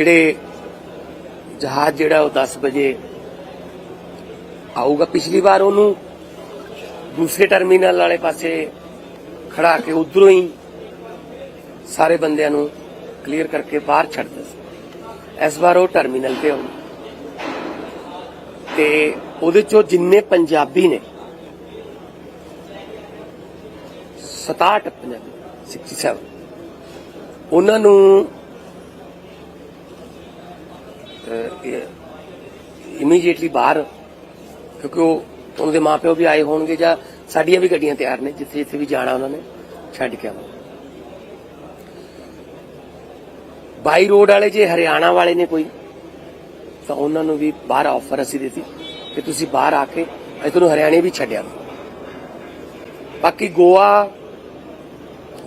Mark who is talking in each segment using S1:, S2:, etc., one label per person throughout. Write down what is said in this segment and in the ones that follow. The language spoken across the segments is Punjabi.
S1: ਜਿਹੜੇ ਜਹਾਜ਼ ਜਿਹੜਾ ਉਹ 10 ਵਜੇ ਆਊਗਾ, ਪਿਛਲੀ ਵਾਰ ਉਹਨੂੰ ਦੂਸਰੇ ਟਰਮੀਨਲ ਵਾਲੇ ਪਾਸੇ ਖੜਾ ਕੇ ਉਧਰੋਂ ਹੀ ਸਾਰੇ ਬੰਦਿਆਂ ਨੂੰ ਕਲੀਅਰ ਕਰਕੇ ਬਾਹਰ ਛੱਡ ਦਿੱਤਾ ਸੀ। ਇਸ ਵਾਰ ਉਹ ਟਰਮੀਨਲ ਤੇ ਆਉਣਾ। ਤੇ ਉਹਦੇ ਚੋਂ ਜਿੰਨੇ ਪੰਜਾਬੀ ਨੇ 67 ਪੰਜਾਬੀ 67 ਉਹਨਾਂ ਨੂੰ ਇਮੀਡੀਏਟਲੀ ਬਾਹਰ, ਕਿਉਂਕਿ ਉਹ ਉਹਨਾਂ ਦੇ ਮਾਪਿਓ ਵੀ ਆਏ ਹੋਣਗੇ ਜਾਂ ਸਾਡੀਆਂ ਵੀ ਗੱਡੀਆਂ ਤਿਆਰ ਨੇ, ਜਿੱਥੇ ਜਿੱਥੇ ਵੀ ਜਾਣਾ ਉਹਨਾਂ ਨੇ, ਛੱਡ ਕੇ ਆਵਾਂ ਬਾਈ ਰੋਡ ਵਾਲੇ ਜੇ ਹਰਿਆਣਾ ਵਾਲੇ ਨੇ ਕੋਈ, ਤਾਂ ਉਹਨਾਂ ਨੂੰ ਵੀ ਬਾਹਰ ਆਫਰ ਅਸੀਂ ਦਿੱਤੀ ਕਿ ਤੁਸੀਂ ਬਾਹਰ ਆ ਕੇ ਅਸੀਂ ਤੁਹਾਨੂੰ ਹਰਿਆਣੇ ਵੀ ਛੱਡਿਆ ਬਾਕੀ ਗੋਆ,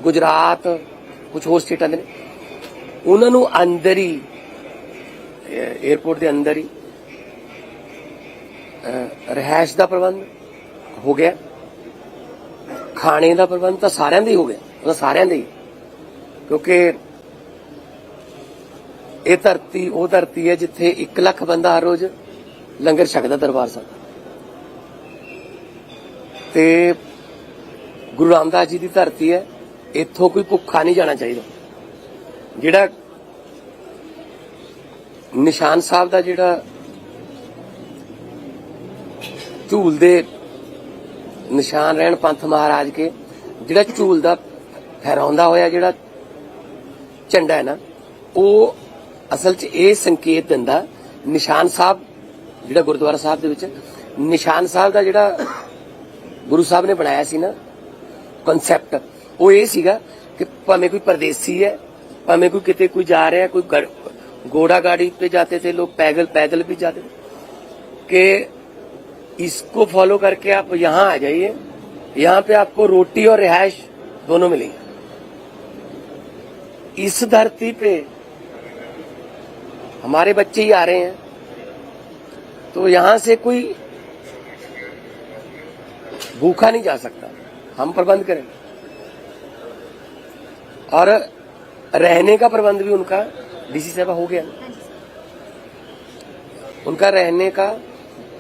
S1: ਗੁਜਰਾਤ, ਕੁਝ ਹੋਰ ਸਟੇਟਾਂ ਦੇ ਨੇ, ਉਹਨਾਂ ਨੂੰ ਅੰਦਰ ਹੀ 에어ਪੋਰਟ ਦੇ ਅੰਦਰ ਹੀ ਅਹ, ਰਿਹਾਇਸ਼ ਦਾ ਪ੍ਰਬੰਧ ਹੋ ਗਿਆ। ਖਾਣੇ ਦਾ ਪ੍ਰਬੰਧ ਤਾਂ ਸਾਰਿਆਂ ਦਾ ਹੀ ਹੋ ਗਿਆ ਉਹ ਸਾਰਿਆਂ ਦਾ ਹੀ। ਕਿਉਂਕਿ ਇਹ ਧਰਤੀ ਉਹ ਧਰਤੀ ਹੈ ਜਿੱਥੇ 1 ਲੱਖ ਬੰਦਾ ਹਰ ਰੋਜ਼ ਲੰਗਰ ਛਕਦਾ ਦਰਬਾਰ ਸਾਹਿਬ। ਤੇ ਗੁਰੂ ਰਾਮਦਾਸ ਜੀ ਦੀ ਧਰਤੀ ਹੈ ਇੱਥੋਂ ਕੋਈ ਭੁੱਖਾ ਨਹੀਂ ਜਾਣਾ ਚਾਹੀਦਾ। ਜਿਹੜਾ ਨਿਸ਼ਾਨ ਸਾਹਿਬ ਦਾ ਜਿਹੜਾ ਝੂਲ ਦੇ ਨਿਸ਼ਾਨ ਰਹਿਣ ਪੰਥ ਮਹਾਰਾਜ ਕੇ, ਜਿਹੜਾ ਝੂਲ ਦਾ ਫਹਿਰਾਉਂਦਾ ਹੋਇਆ ਜਿਹੜਾ ਝੰਡਾ ਹੈ ਨਾ, ਉਹ ਅਸਲ 'ਚ ਇਹ ਸੰਕੇਤ ਦਿੰਦਾ, ਨਿਸ਼ਾਨ ਸਾਹਿਬ, ਜਿਹੜਾ ਗੁਰਦੁਆਰਾ ਸਾਹਿਬ ਦੇ ਵਿੱਚ, ਨਿਸ਼ਾਨ ਸਾਹਿਬ ਦਾ ਜਿਹੜਾ ਗੁਰੂ ਸਾਹਿਬ ਨੇ ਬਣਾਇਆ ਸੀ ਨਾ ਕਨਸੈਪਟ ਉਹ ਇਹ ਸੀਗਾ ਕਿ ਭਾਵੇਂ ਕੋਈ ਪਰਦੇਸੀ ਹੈ, ਭਾਵੇਂ ਕੋਈ ਕਿਤੇ ਕੋਈ ਜਾ ਰਿਹਾ, ਕੋਈ ਗੜ- घोड़ा गाड़ी पे जाते थे लोग, पैदल पैदल भी जाते थे। कि इसको फॉलो करके आप यहाँ आ जाइए। यहाँ पे आपको रोटी और रिहायश दोनों मिलेगी। इस धरती पे हमारे बच्चे ही आ रहे हैं। तो यहाँ से कोई भूखा नहीं जा सकता। हम प्रबंध करें और रहने का प्रबंध भी उनका डीसी साहब हो गया। उनका रहने का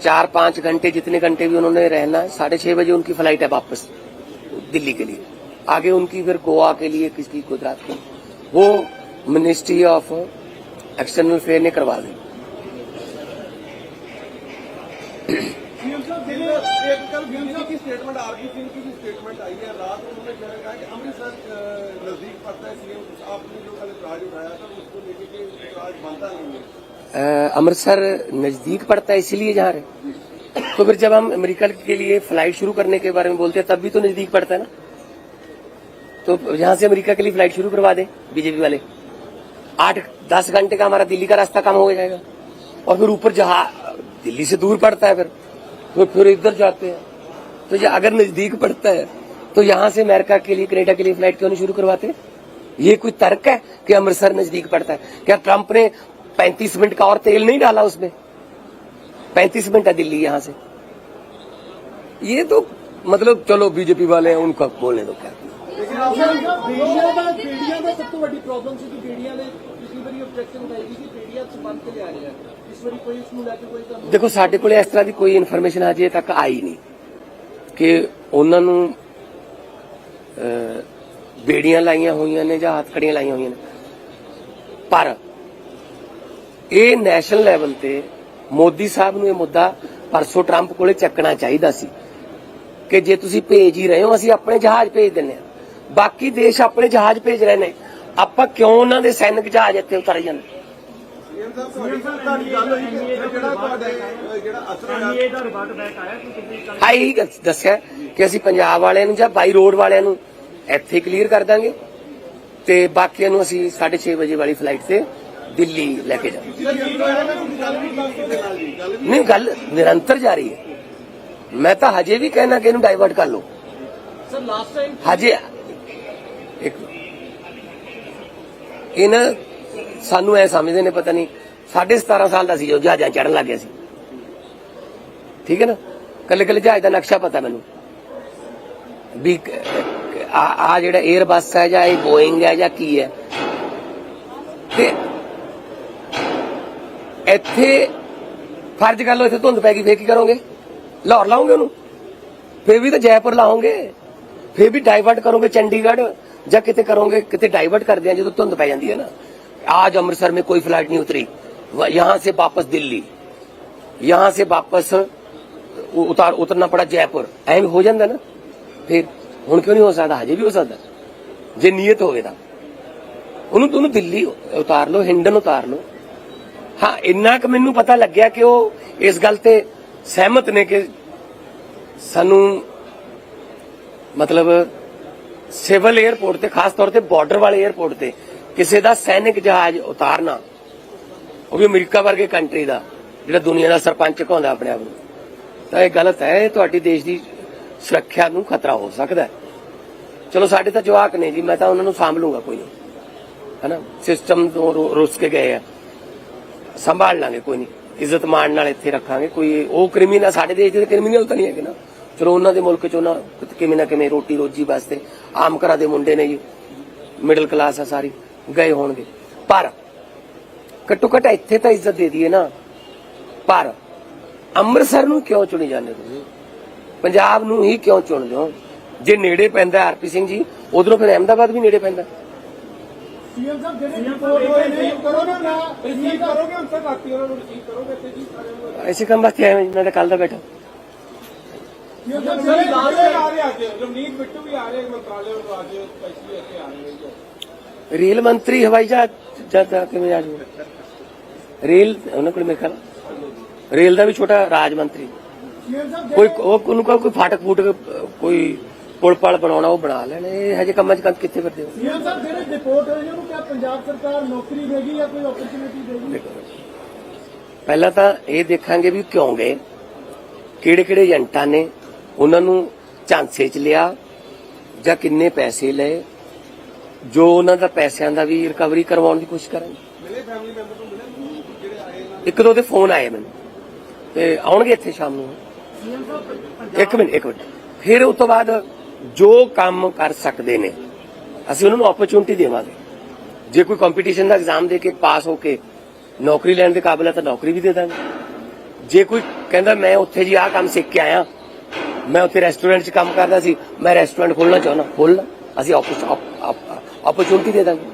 S1: चार पाँच घंटे जितने घंटे भी उन्होंने रहना है साढ़े छह बजे उनकी फ़्लाइट है वापस दिल्ली के लिए। आगे उनकी फिर गोवा के लिए किसकी गुजरात की वो मिनिस्ट्री ऑफ़ एक्सटर्नल अफेयर ने करवा दी।
S2: स्टेटमेंट आरपी सिंह की भी स्टेटमेंट आई है? रात उन्होंने कहा कि अमृतसर है
S1: अमृतसर नज़दीक पड़ता है, इसीलिए जा रहे तो फिर जब हम अमेरिका के लिए फ़्लाइट शुरू करने के बारे में बोलते हैं, तब भी तो नज़दीक पड़ता है ना? तो यहाँ से अमेरिका के लिए फ़्लाइट शुरू करवा दे, बीजेपी वाले। आठ, दस घंटे का हमारा दिल्ली का रास्ता कम हो जाएगा। और फिर ऊपर जहाँ, दिल्ली से दूर पड़ता है फिर। तो फिर इधर जाते हैं। तो ये अगर नज़दीक पड़ता है तो यहां से अमेरिका के लिए कनेडा के लिए फ्लाइट क्यों नहीं शुरू करवाते ये कोई तर्क है कि अमृतसर नजदीक पड़ता है क्या ट्रंप ने 35 मिनट का और तेल नहीं डाला उसमें 35 मिनट है दिल्ली यहां से ये तो मतलब चलो बीजेपी वाले हैं उनका बोलने दो क्या
S3: ਬੇੜੀਆਂ ਦਾ ਬੇੜੀਆਂ ਦਾ ਸਭ ਤੋਂ ਵੱਡੀ ਪ੍ਰੋਬਲਮ ਸੀ ਕਿ ਬੇੜੀਆਂ ਦੇ ਪਿਛਲੀ ਵਾਰੀ ਆਬਜੈਕਸ਼ਨ ਉਠਾਈ ਗਈ ਕਿ ਬੇੜੀਆਂ ਚ ਬੰਦ ਕੇ ਲਿਆ ਰਹੇ ਆ ਇਸ ਵਾਰੀ ਕੋਈ ਇਸ ਨੂੰ ਲੈ ਕੇ ਕੋਈ ਤੁਹਾਨੂੰ
S1: ਦੇਖੋ ਸਾਡੇ ਕੋਲੇ ਇਸ ਤਰ੍ਹਾਂ ਦੀ ਕੋਈ ਇਨਫੋਰਮੇਸ਼ਨ ਅਜੇ ਤੱਕ ਆਈ ਨਹੀਂ ਕਿ ਉਹਨਾਂ ਨੂੰ ਅਹ, ਬੇੜੀਆਂ ਲਾਈਆਂ ਹੋਈਆਂ ਨੇ ਜਾਂ ਹੱਥਕੜੀਆਂ ਲਾਈਆਂ ਹੋਈਆਂ ਨੇ। ਪਰ ਇਹ ਨੈਸ਼ਨਲ ਲੈਵਲ ਤੇ ਮੋਦੀ ਸਾਹਿਬ ਨੂੰ ਇਹ ਮੁੱਦਾ ਪਰਸੋਂ ਟਰੰਪ ਕੋਲੇ ਚੱਕਣਾ ਚਾਹੀਦਾ ਸੀ ਕਿ ਜੇ ਤੁਸੀਂ ਭੇਜ ਹੀ ਰਹੇ ਹੋ, ਅਸੀਂ ਆਪਣੇ ਜਹਾਜ਼ ਭੇਜ ਦਿੰਨੇ ਆ ਬਾਕੀ ਦੇਸ਼ ਆਪਣੇ ਜਹਾਜ਼ ਭੇਜ ਰਹੇ ਨੇ। ਆਪਾਂ ਕਿਉਂ ਉਹਨਾਂ ਦੇ ਸੈਨਿਕ ਜਹਾਜ਼ ਇੱਥੇ ਉਤਰ ਜਾਂਦੇ? ਹਾਂ ਇਹੀ ਗੱਲ ਦੱਸਿਆ ਕਿ ਅਸੀਂ ਪੰਜਾਬ ਵਾਲਿਆਂ ਨੂੰ ਜਾਂ ਬਾਈ ਰੋਡ ਵਾਲਿਆਂ ਨੂੰ ਇੱਥੇ ਕਲੀਅਰ ਕਰ ਦਾਂਗੇ ਤੇ ਬਾਕੀਆਂ ਨੂੰ ਅਸੀਂ 6:30 ਵਜੇ ਵਾਲੀ ਫਲਾਈਟ ਤੇ ਦਿੱਲੀ ਲੈ ਕੇ ਜਾਵਾਂਗੇ। ਨਹੀਂ ਗੱਲ ਨਿਰੰਤਰ ਜਾਰੀ ਹੈ। ਮੈਂ ਤਾਂ ਹਜੇ ਵੀ ਕਹਿਣਾ ਕਿ ਇਹਨੂੰ ਡਾਈਵਰਟ ਕਰ ਲਓ।
S3: ਸਰ ਲਾਸਟ ਟਾਈਮ
S1: ਹਜੇ ਇੱਕ ਇਹ ਨਾ ਸਾਨੂੰ ਐ ਸਮਝਦੇ ਨੇ, ਪਤਾ ਨਹੀਂ 17.5 ਸਾਲ ਦਾ ਸੀ ਜੋ ਜਹਾਜ਼ਾਂ ਚੜਨ ਲੱਗ ਗਿਆ ਸੀ। ਠੀਕ ਹੈ ਨਾ? ਕੱਲੇ ਕੱਲੇ ਜਹਾਜ਼ ਦਾ ਨਕਸ਼ਾ ਪਤਾ ਮੈਨੂੰ। ਵੀ ਆ ਜਿਹੜਾ 에ਅਰ ਬੱਸ ਹੈ ਜਾਂ ਇਹ ਬੋਇੰਗ ਹੈ ਜਾਂ ਕੀ ਹੈ। ਤੇ ਇੱਥੇ ਫਰਜ਼ ਕਰ ਲਓ, ਇੱਥੇ ਧੁੰਦ ਪੈ ਗਈ, ਫੇਰ ਕੀ ਕਰੋਗੇ? ਲਾਹੌਰ ਲਾਓਗੇ ਉਹਨੂੰ? ਫੇਰ ਵੀ ਤਾਂ ਜੈਪੁਰ ਲਾਓਗੇ। ਫੇਰ ਵੀ ਡਾਈਵਰਟ ਕਰੋਗੇ ਚੰਡੀਗੜ੍ਹ ਜਾਂ ਕਿਤੇ ਕਰੋਗੇ, ਕਿਤੇ ਡਾਈਵਰਟ ਕਰਦੇ ਆ ਜਦੋਂ ਧੁੰਦ ਪੈ ਜਾਂਦੀ ਹੈ ਨਾ। आज अमृतसर में कोई फ्लाइट नहीं उतरी। यहाँ से वापस दिल्ली। यहाँ से वापस उतार उतरना पड़ा जयपुर। ਐਵੇਂ ਹੋ ਜਾਂਦਾ ਨਾ ਫਿਰ ਹੁਣ ਕਿਉਂ ਨਹੀਂ ਹੋ ਸਕਦਾ ਹਜੇ ਵੀ ਹੋ ਸਕਦਾ ਜੇ ਨੀਅਤ ਹੋਵੇ ਤਾਂ ਉਹਨੂੰ ਤੁਹਾਨੂੰ ਦਿੱਲੀ ਉਤਾਰ ਲਓ ਹਿੰਡਨ ਉਤਾਰ ਲਓ ਹਾਂ ਇੰਨਾ ਕਿ ਮੈਨੂੰ ਪਤਾ ਲੱਗਿਆ ਕਿ ਉਹ ਇਸ ਗੱਲ ਤੇ ਸਹਿਮਤ ਨੇ ਕਿ ਸਾਨੂੰ ਮਤਲਬ ਸਿਵਲ 에ਅਰਪੋਰਟ ਤੇ ਖਾਸ ਤੌਰ ਤੇ ਬਾਰਡਰ ਵਾਲੇ 에ਅਰਪੋਰਟ ਤੇ ਕਿਸੇ ਦਾ ਸੈਨਿਕ ਜਹਾਜ਼ ਉਤਾਰਨਾ, ਉਹ ਵੀ ਅਮਰੀਕਾ ਵਰਗੇ ਕੰਟਰੀ ਦਾ, ਜਿਹੜਾ ਦੁਨੀਆ ਦਾ ਸਰਪੰਚ ਕਹਾਉਂਦਾ ਆਪਣੇ ਆਪ ਨੂੰ। ਤਾਂ ਇਹ ਗਲਤ ਹੈ, ਇਹ ਤੁਹਾਡੀ ਦੇਸ਼ ਦੀ ਸੁਰੱਖਿਆ ਨੂੰ ਖਤਰਾ ਹੋ ਸਕਦਾ ਹੈ। ਚਲੋ, ਸਾਡੇ ਤਾਂ ਜਵਾਕ ਨੇ ਜੀ, ਮੈਂ ਤਾਂ ਉਹਨਾਂ ਨੂੰ ਸਾਂਭ ਲੂੰਗਾ ਕੋਈ ਨਹੀਂ। ਹੈਨਾ? ਸਿਸਟਮ ਤੋਂ ਰੁ- ਰੁੱਸ ਕੇ ਗਏ ਆ। ਸੰਭਾਲ ਲਾਂਗੇ, ਕੋਈ ਨਹੀਂ। ਇੱਜ਼ਤ ਮਾਣ ਨਾਲ ਇੱਥੇ ਰੱਖਾਂਗੇ, ਕੋਈ ਉਹ ਕ੍ਰਿਮੀਨਲ ਸਾਡੇ ਦੇਸ਼ ਦੇ ਕ੍ਰਿਮੀਨਲ ਤਾਂ ਨਹੀਂ ਹੈਗੇ ਨਾ। ਚਲੋ, ਉਹਨਾਂ ਦੇ ਮੁਲਕ ਚ ਉਹਨਾਂ ਕਿਵੇਂ ਨਾ ਕਿਵੇਂ ਰੋਟੀ ਰੋਜੀ ਵਾਸਤੇ ਆਮ ਘਰਾਂ ਦੇ ਮੁੰਡੇ ਨੇ ਜੀ। ਮਿਡਲ ਕਲਾਸ ਆ ਸਾਰੀ। ਗਏ ਹੋਣਗੇ। ਪਰ ਘੱਟੋ ਘੱਟ ਇੱਥੇ ਤਾਂ ਇੱਜ਼ਤ ਦੇ ਦਈਏ ਨਾ। ਪਰ ਅੰਮ੍ਰਿਤਸਰ ਨੂੰ ਕਿਉਂ ਚੁਣੀ ਜਾਂਦੇ ਤੁਸੀਂ? ਪੰਜਾਬ ਨੂੰ ਹੀ ਕਿਉਂ ਚੁਣਦੇ ਹੋ? ਜੇ ਨੇੜੇ ਪੈਂਦਾ ਆਰਪੀ ਸਿੰਘ ਜੀ ਉਧਰੋਂ ਫਿਰ ਅਹਿਮਦਾਬਾਦ ਵੀ ਨੇੜੇ ਪੈਂਦਾ।
S3: ਸੀਐਮ ਸਾਹਿਬ ਜਿਹੜੇ ਰਿਪੋਰਟ ਹੋਏ ਨੇ ਕਰੋ ਨਾ
S2: ਰਿਸੀਵ ਕਰੋਗੇ ਤੱਕ ਆਤੀ ਉਹਨਾਂ ਨੂੰ ਰਿਸੀਵ ਕਰੋਗੇ ਤੇ ਜੀ ਸਾਰਿਆਂ ਨੂੰ।
S1: ਐਸੇ ਕੰਮ ਵਾਸਤੇ ਆਇਆ ਮੈਂ ਤਾਂ ਕੱਲ ਦਾ ਬੈਠਾ।
S3: ਸੀਐਮ ਸਾਹਿਬ
S2: ਸਾਰੇ
S3: ਜਿਹੜੇ
S2: ਆ ਰਹੇ ਅੱਜ। ਰਵਨੀਤ ਬਿੱਟੂ ਵੀ ਆ ਰਹੇ ਮੰਤਰਾਲੇ ਨੂੰ ਅੱਜ ਸਪੈਸ਼ਲੀ ਇੱਥੇ ਆ ਰਹੇ ਨੇ
S1: ਰੇਲ ਮੰਤਰੀ ਹਵਾਈ ਜਹਾਜ਼ ਜਦ ਕਿਵੇਂ ਆ ਜੂ? ਰੇਲ ਉਹਨਾਂ ਕੋਲ ਮੇਰੇ ਖਿਆਲ ਰੇਲ ਦਾ ਵੀ ਛੋਟਾ ਰਾਜ ਮੰਤਰੀ। ਕੋਈ ਉਹ ਉਹਨੂੰ ਕਹੋ ਕੋਈ ਫਾਟਕ ਫੂਟਕ ਕੋਈ ਪੁਲ ਪਲ ਬਣਾਉਣਾ ਉਹ ਬਣਾ ਲੈਣ। ਇਹ ਹਜੇ ਕੰਮਾਂ 'ਚ ਕੰਨ ਕਿੱਥੇ ਫਿਰਦੇ ਹੋ?
S3: ਸੀਐਮ ਸਾਹਿਬ ਜਿਹੜੇ ਰਿਪੋਰਟ ਹੋਏ ਨੇ ਉਹਨੂੰ ਕਿਹਾ ਪੰਜਾਬ ਸਰਕਾਰ ਨੌਕਰੀ ਦੇਗੀ ਜਾਂ ਕੋਈ ਓਪਰਚੁਨਿਟੀ ਦੇਗੀ
S1: ਪਹਿਲਾਂ ਤਾਂ ਇਹ ਦੇਖਾਂਗੇ ਵੀ ਕਿਉਂ ਗਏ। ਕਿਹੜੇ ਕਿਹੜੇ ਏਜੰਟਾਂ ਨੇ ਉਹਨਾਂ ਨੂੰ ਝਾਂਸੇ 'ਚ ਲਿਆ ਜਾਂ ਕਿੰਨੇ ਪੈਸੇ ਲਏ। ਜੋ ਉਹਨਾਂ ਦਾ ਪੈਸਿਆਂ ਦਾ ਵੀ ਰਿਕਵਰੀ ਕਰਵਾਉਣ ਦੀ ਕੋਸ਼ਿਸ਼ ਕਰਾਂਗੇ। ਇੱਕ ਦੋ ਦੇ ਫੋਨ ਆਏ ਮੈਨੂੰ। ਤੇ ਆਉਣਗੇ ਇੱਥੇ ਸ਼ਾਮ ਨੂੰ। ਇੱਕ ਮਿੰਟ ਇੱਕ ਮਿੰਟ। ਫਿਰ ਉਸ ਤੋਂ ਬਾਅਦ ਜੋ ਕੰਮ ਕਰ ਸਕਦੇ ਨੇ, ਅਸੀਂ ਉਹਨਾਂ ਨੂੰ ਓਪਰਚੁਨਿਟੀ ਦੇਵਾਂਗੇ। ਜੇ ਕੋਈ ਕੰਪੀਟੀਸ਼ਨ ਦਾ ਐਗਜ਼ਾਮ ਦੇ ਕੇ ਪਾਸ ਹੋ ਕੇ ਨੌਕਰੀ ਲੈਣ ਦੇ ਕਾਬਿਲ ਹੈ ਤਾਂ ਨੌਕਰੀ ਵੀ ਦੇ ਦਾਂਗੇ। ਜੇ ਕੋਈ ਕਹਿੰਦਾ, ਮੈਂ ਉੱਥੇ ਜੀ ਆਹ ਕੰਮ ਸਿੱਖ ਕੇ ਆਇਆ। ਮੈਂ ਉੱਥੇ ਰੈਸਟੋਰੈਂਟ 'ਚ ਕੰਮ ਕਰਦਾ ਸੀ। ਮੈਂ ਰੈਸਟੋਰੈਂਟ ਖੋਲਣਾ ਚਾਹੁੰਦਾ ਖੋਲ ਅਸੀਂ ਅਸੀਂ ਓਪਰਚੁਨਿਟੀ ਦੇ ਦਾਂਗੇ।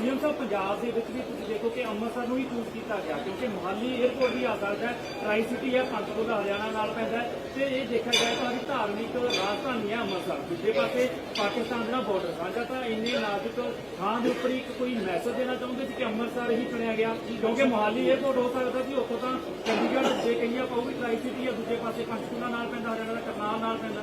S4: ਸੀਐਮ ਸਾਹਿਬ, ਪੰਜਾਬ ਦੇ ਵਿੱਚ ਵੀ ਤੁਸੀਂ ਦੇਖੋ ਕਿ ਅੰਮ੍ਰਿਤਸਰ ਨੂੰ ਹੀ ਚੂਜ਼ ਕੀਤਾ ਗਿਆ, ਕਿਉਂਕਿ ਮੁਹਾਲੀ 에ਅਰਪੋਰਟ ਵੀ ਆ ਸਕਦਾ ਹੈ ਟਰਾਈ ਸਿਟੀ ਹੈ ਪੰਚਕੂਲਾ ਦਾ ਹਰਿਆਣਾ ਨਾਲ ਪੈਂਦਾ ਹੈ, ਤੇ ਇਹ ਦੇਖਿਆ ਜਾਏ ਤਾਂ ਸਾਡੀ ਧਾਰਮਿਕ ਰਾਜਧਾਨੀ ਹੈ ਅੰਮ੍ਰਿਤਸਰ। ਦੂਜੇ ਪਾਸੇ ਪਾਕਿਸਤਾਨ ਦਾ ਬਾਰਡਰ ਸਾਂਝਾ ਤਾਂ ਇੰਨੇ ਨਾਜ਼ੁਕ ਥਾਂ ਦੇ ਉੱਪਰ ਇੱਕ ਕੋਈ ਮੈਸੇਜ ਦੇਣਾ ਚਾਹੁੰਦੇ ਸੀ ਕਿ ਅੰਮ੍ਰਿਤਸਰ ਹੀ ਚੁਣਿਆ ਗਿਆ, ਕਿਉਂਕਿ ਮੁਹਾਲੀ 에ਅਰਪੋਰਟ ਹੋ ਸਕਦਾ ਸੀ, ਉੱਥੋਂ ਤਾਂ ਚੰਡੀਗੜ੍ਹ ਜੇ ਕਹੀਏ ਆਪਾਂ ਉਹ ਟਰਾਈ ਸਿਟੀ ਹੈ, ਦੂਜੇ ਪਾਸੇ ਪੰਚਕੂਲਾ ਨਾਲ ਪੈਂਦਾ, ਹਰਿਆਣਾ ਦਾ ਕਰਨਾਲ ਨਾਲ ਪੈਂਦਾ।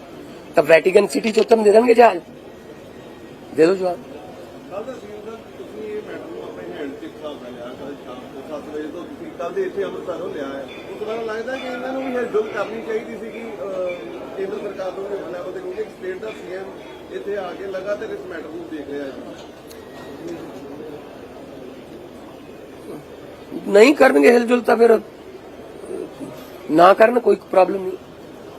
S1: ਤਾਂ ਵੈਟੀਕਨ ਸਿਟੀ ਚ ਉਤਰਨ ਦੇ ਦੇਣਗੇ ਜਹਾਜ਼? ਦੇ ਜਵਾਬ।
S2: ਕੱਲ ਦਾ ਸੀਨ ਦਾ ਤੁਸੀਂ ਇਹ ਮੈਟਰ ਨੂੰ ਆਪਣੇ ਹੈਂਡ 'ਚ ਇੱਕ ਹਿਸਾਬ ਨਾਲ ਲਿਆ ਕੱਲ ਸ਼ਾਮ ਨੂੰ 7 ਵਜੇ ਤੋਂ ਤੁਸੀਂ ਕੱਲ ਦੇ ਇੱਥੇ ਅੰਮ੍ਰਿਤਸਰੋਂ ਲਿਆ ਹੈ। ਉਸ ਤੋਂ ਬਾਅਦ ਲੱਗਦਾ ਕਿ ਇਹਨਾਂ ਨੂੰ ਵੀ ਹਿਲਜੁਲ ਕਰਨੀ ਚਾਹੀਦੀ ਸੀ ਕਿ ਕੇਂਦਰ ਸਰਕਾਰ ਨੂੰ ਵੀ ਲੈਵਲ ਤੇ ਕਿਉਂਕਿ ਸਟੇਟ ਦਾ ਸੀਐਮ ਇੱਥੇ ਆ ਕੇ ਲਗਾਤਾਰ ਇਸ ਮੈਟਰ ਨੂੰ ਦੇਖ ਰਿਹਾ ਹੈ।
S1: ਨਹੀਂ ਕਰਨਗੇ ਹਿਲਜੁਲ ਤਾਂ ਫਿਰ ਨਾ ਕਰਨ ਕੋਈ ਪ੍ਰੋਬਲਮ ਨਹੀਂ।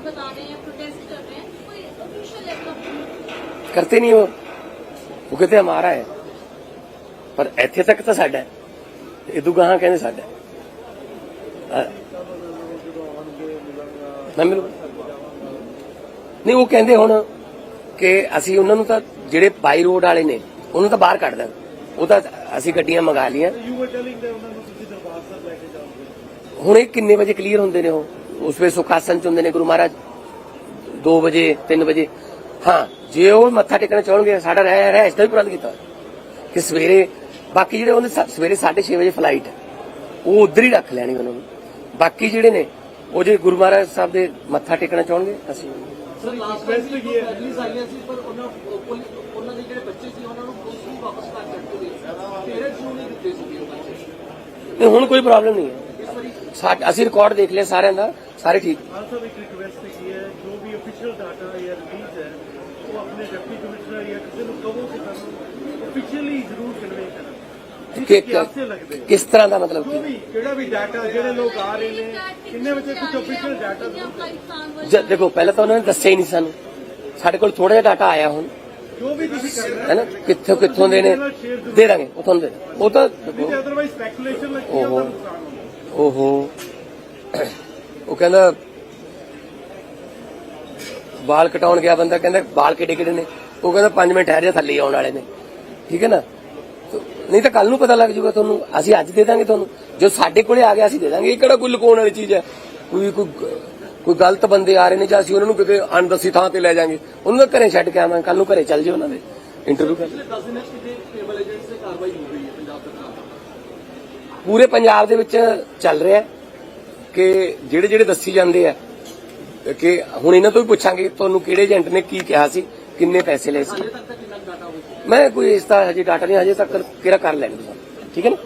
S5: बता रहे हैं प्रोटेस्ट कर रहे हैं कोई ऑफिशियल लेटर ऑफ
S1: करते नहीं हो वो कहते हमारा है पर ਇੱਥੇ ਤੱਕ ਤਾਂ ਸਾਡਾ ਹੈ ਇਦੋਂ ਗਾਹਾਂ ਕਹਿੰਦੇ ਸਾਡਾ ਹੈ। ਅ- ਮੈਂ ਮਿਲੂ ਨਹੀਂ ਉਹ ਕਹਿੰਦੇ ਹੁਣ ਕਿ ਅਸੀਂ ਉਹਨਾਂ ਨੂੰ ਤਾਂ ਜਿਹੜੇ ਬਾਈ ਰੋਡ ਵਾਲੇ ਨੇ ਉਹਨੂੰ ਤਾਂ ਬਾਹਰ ਕੱਢ ਦਾਂ ਉਹ ਤਾਂ ਅਸੀਂ ਗੱਡੀਆਂ ਮੰਗਾ ਲੀਆਂ
S3: ਯੂ ਵਰ ਟੈਲਿੰਗ ਦੇ ਉਹਨਾਂ ਨੂੰ ਤੁਸੀਂ ਦਰਬਾਰ ਸਾਹਿਬ ਲੈ ਕੇ ਜਾਓਗੇ
S1: ਹੁਣ ਇਹ ਕਿੰਨੇ ਵਜੇ ਕਲੀਅਰ ਹੁੰਦੇ ਨੇ ਉਹ ਉਸ ਵੇ ਸੁਖਾਸਨ ਚ ਹੁੰਦੇ ਨੇ ਗੁਰੂ ਮਹਾਰਾਜ। 2 ਵਜੇ 3 ਵਜੇ। ਹਾਂ ਜੇ ਉਹ ਮੱਥਾ ਟੇਕਣਾ ਚਾਹਣਗੇ ਸਾਡਾ ਰਹਿ ਰਹਿ ਇਸ ਦਾ ਵੀ ਪ੍ਰਬੰਧ ਕੀਤਾ। ਕਿ ਸਵੇਰੇ ਬਾਕੀ ਜਿਹੜੇ ਉਹਨੇ ਸਵੇਰੇ 6:30 ਵਜੇ ਫਲਾਈਟ ਉਹ ਉਧਰ ਹੀ ਰੱਖ ਲੈਣੀ ਉਹਨਾਂ ਨੂੰ। ਬਾਕੀ ਜਿਹੜੇ ਨੇ ਉਹ ਜੇ ਗੁਰੂ ਮਹਾਰਾਜ ਸਾਹਿਬ ਦੇ ਮੱਥਾ ਟੇਕਣਾ ਚਾਹਣਗੇ ਅਸੀਂ
S3: ਸਰ ਲਾਸਟ ਬੈਸਟ ਕੀ ਹੈ
S6: ਫੈਮਿਲੀਜ਼ ਆਈਆਂ ਸੀ ਪਰ ਉਹਨਾਂ ਉਹਨਾਂ ਦੇ ਜਿਹੜੇ ਬੱਚੇ ਸੀ ਉਹਨਾਂ ਨੂੰ ਪੁਲਿਸ ਨੂੰ ਵਾਪਸ ਕਰ ਦਿੱਤੇ ਗਏ ਪੇਰੈਂਟਸ ਨੂੰ ਨਹੀਂ ਦਿੱਤੇ ਸੀ ਬੱਚੇ।
S1: ਤੇ ਹੁਣ ਕੋਈ ਪ੍ਰੋਬਲਮ ਨਹੀਂ ਹੈ। ਅਸੀਂ ਰਿਕਾਰਡ ਦੇਖ ਲਿਆ ਸਾਰਿਆਂ ਦਾ ਸਾਰੇ ਠੀਕ।
S3: ਇੱਕ ਕੀ ਹੈ ਜੋ ਵੀ ਅਫੀਸ਼ੀਅਲ ਡਾਟਾ ਜਾਂ ਰਿਲੀਜ਼ ਹੈ ਉਹ ਆਪਣੇ ਡਿਪਟੀ ਕਮਿਸ਼ਨਰ ਜਾਂ ਕਿਸੇ ਨੂੰ ਕਹੋ ਕਿ ਸਾਨੂੰ ਅਫੀਸ਼ੀਅਲੀ ਜ਼ਰੂਰ ਕਨਵੇ ਕਰਨ।
S1: ਕਿ
S3: ਕਿਆਸੇ ਲੱਗਦੇ
S1: ਕਿਸ ਤਰ੍ਹਾਂ ਦਾ ਮਤਲਬ ਕੀ
S3: ਵੀ ਜਿਹੜਾ ਵੀ ਡਾਟਾ ਜਿਹੜੇ ਲੋਕ ਆ ਰਹੇ ਨੇ ਕਿੰਨੇ ਵਜੇ ਕੁਝ ਅਫੀਸ਼ੀਅਲ ਡਾਟਾ
S1: ਜ- ਦੇਖੋ ਪਹਿਲਾਂ ਤਾਂ ਉਹਨਾਂ ਨੇ ਦੱਸਿਆ ਹੀ ਨਹੀਂ ਸਾਨੂੰ। ਸਾਡੇ ਕੋਲ ਥੋੜਾ ਜਿਹਾ ਡਾਟਾ ਆਇਆ ਹੁਣ।
S3: ਜੋ ਵੀ ਤੁਸੀਂ ਕਰਨਾ
S1: ਹੈ। ਨਾ? ਕਿੱਥੋਂ ਕਿੱਥੋਂ ਦੇ ਨੇ? ਦੇ ਦਾਂਗੇ ਉਹ ਤੁਹਾਨੂੰ ਦੇ। ਉਹ ਤਾਂ
S3: ਅਦਰਵਾਈਜ਼ ਸਪੈਕੂਲੇਸ਼ਨ ਲੱਗੀ
S1: ਓਹੋ।
S3: ਉਹਦਾ
S1: ਉਹ ਕਹਿੰਦਾ, ਵਾਲ ਕਟਾਉਣ ਗਿਆ ਬੰਦਾ, ਕਹਿੰਦਾ ਵਾਲ ਕਿਹੜੇ ਕਿਹੜੇ ਨੇ? ਉਹ ਕਹਿੰਦਾ 5 ਮਿੰਟ ਠਹਿਰ ਜਾ, ਥੱਲੇ ਆਉਣ ਵਾਲੇ ਨੇ। ਠੀਕ ਹੈ ਨਾ? ਨਹੀਂ ਤਾਂ ਕੱਲ ਨੂੰ ਪਤਾ ਲੱਗ ਜਾਊਗਾ ਤੁਹਾਨੂੰ। ਅਸੀਂ ਅੱਜ ਦੇ ਦਾਂਗੇ ਤੁਹਾਨੂੰ। ਜੋ ਸਾਡੇ ਕੋਲੇ ਆ ਗਿਆ, ਅਸੀਂ ਦੇ ਦਾਂਗੇ। ਇਹ ਕਿਹੜਾ ਕੋਈ ਲੁਕਾਉਣ ਵਾਲੀ ਚੀਜ਼ ਹੈ? ਕੋਈ ਕੋਈ ਕੋਈ ਗਲਤ ਬੰਦੇ ਆ ਰਹੇ ਨੇ ਜਾਂ ਅਸੀਂ ਉਹਨਾਂ ਨੂੰ ਕਿਤੇ ਅਣਦੱਸੀ ਥਾਂ ਤੇ ਲੈ ਜਾਾਂਗੇ। ਉਹਨਾਂ ਦੇ ਘਰੇ ਛੱਡ ਕੇ ਆਵਾਂਗੇ ਕੱਲ ਨੂੰ ਘਰੇ ਚੱਲ ਜਿਓ ਉਹਨਾਂ ਦੇ। ਇੰਟਰਵਿਊ ਕਰ
S6: ਪਿਛਲੇ 10 ਦਿਨਾਂ 'ਚ ਕਿਤੇ ਟੇਬਲ ਏਜੰਟਸ ਤੇ ਕਾਰਵਾਈ ਹੋ ਗਈ ਹੈ ਪੰਜਾਬ ਸਰਕਾਰ
S1: ਪੂਰੇ ਪੰਜਾਬ ਦੇ ਵਿੱਚ ਚੱਲ ਰਿਹਾ ਹੈ ਕਿ ਜਿਹੜੇ ਜਿਹੜੇ ਦੱਸੀ ਜਾਂਦੇ ਆ ਕਿ ਹੁਣ ਇਹਨਾਂ ਤੋਂ ਵੀ ਪੁੱਛਾਂਗੇ ਤੁਹਾਨੂੰ ਕਿਹੜੇ ਏਜੰਟ ਨੇ ਕੀ ਕਿਹਾ ਸੀ ਕਿੰਨੇ ਪੈਸੇ ਲਏ ਸੀ। ਮੈਂ ਕੋਈ ਇਸ ਦਾ ਹਜੇ ਡਾਟਾ ਨਹੀਂ ਹਜੇ ਤੱਕ ਕਿਹੜਾ ਕਰ ਲੈਣਗੇ ਤੁਸੀਂ। ਠੀਕ ਹੈ ਨਾ?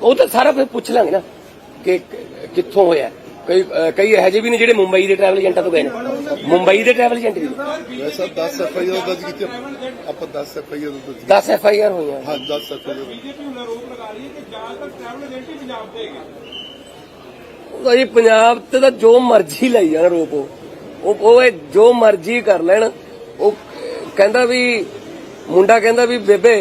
S1: ਉਹ ਤਾਂ ਸਾਰਾ ਫਿਰ ਪੁੱਛ ਲਾਂਗੇ ਨਾ ਕਿ- ਕਿੱਥੋਂ ਹੋਇਆ। ਕਈ ਕਈ ਇਹੋ ਜਿਹੇ ਵੀ ਨੇ ਜਿਹੜੇ ਮੁੰਬਈ ਦੇ ਟਰੈਵਲ ਏਜੰਟਾਂ ਤੋਂ ਗਏ ਨੇ। ਮੁੰਬਈ ਦੇ ਟਰੈਵਲ ਏਜੰਟ ਵੀ
S7: ਵੈਸਾ 10 ਐਫ ਆਈ ਆਰ ਦਰਜ ਕੀਤੀ। ਆਪਾਂ 10 ਐਫ ਆਈ ਆਰ ਦਰਜ
S1: 10 ਐਫ ਆਈ ਆਰ ਹੋਈਆਂ।
S7: ਹਾਂ 10 ਐਫ ਆਈ ਆਰ
S2: ਬੀਜੇਪੀ ਹੁਣ ਆਰੋਪ ਲਗਾ ਰਹੀ ਹੈ ਕਿ ਜ਼ਿਆਦਾਤਰ ਟਰੈਵਲ ਏਜੰਟ ਹੀ ਪੰਜਾਬ ਦੇ ਹੈਗੇ
S1: ਉਹ ਜੀ ਪੰਜਾਬ ਤੇ ਤਾਂ ਜੋ ਮਰਜ਼ੀ ਲਈ ਜਾਣ ਰੋਪੋ ਉਹ ਉਹ ਇਹ ਜੋ ਮਰਜ਼ੀ ਕਰ ਲੈਣ। ਉਹ ਕਹਿੰਦਾ ਵੀ ਮੁੰਡਾ ਕਹਿੰਦਾ ਵੀ ਬੇਬੇ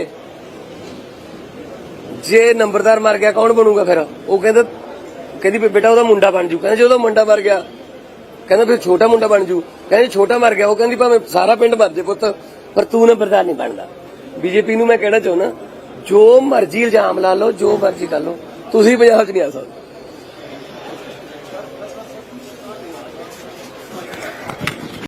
S1: ਜੇ ਨੰਬਰਦਾਰ ਮਰ ਗਿਆ ਕੌਣ ਬਣੂਗਾ ਫਿਰ? ਉਹ ਕਹਿੰਦਾ ਕਹਿੰਦੀ ਵੀ ਬੇਟਾ ਉਹਦਾ ਮੁੰਡਾ ਬਣ ਜੂ। ਕਹਿੰਦਾ ਉਹਦਾ ਮੁੰਡਾ ਮਰ ਗਿਆ, ਕਹਿੰਦਾ ਫਿਰ ਛੋਟਾ ਮੁੰਡਾ ਬਣ ਜੂ। ਕਹਿੰਦੀ ਛੋਟਾ ਮਰ ਗਿਆ, ਉਹ ਕਹਿੰਦੀ ਭਾਵੇਂ ਸਾਰਾ ਪਿੰਡ ਮਰ ਜੇ ਪੁੱਤ, ਪਰ ਤੂੰ ਨੰਬਰਦਾਰ ਨਹੀਂ ਬਣਦਾ। ਬੀਜੇਪੀ ਨੂੰ ਮੈਂ ਕਹਿਣਾ ਚਾਹੁੰਦਾ, ਜੋ ਮਰਜ਼ੀ ਇਲਜ਼ਾਮ ਲਾ ਲਓ, ਜੋ ਮਰਜ਼ੀ ਕਰ ਲਓ, ਤੁਸੀਂ ਪੰਜਾਬ 'ਚ ਨਹੀਂ ਆ ਸਕਦੇ।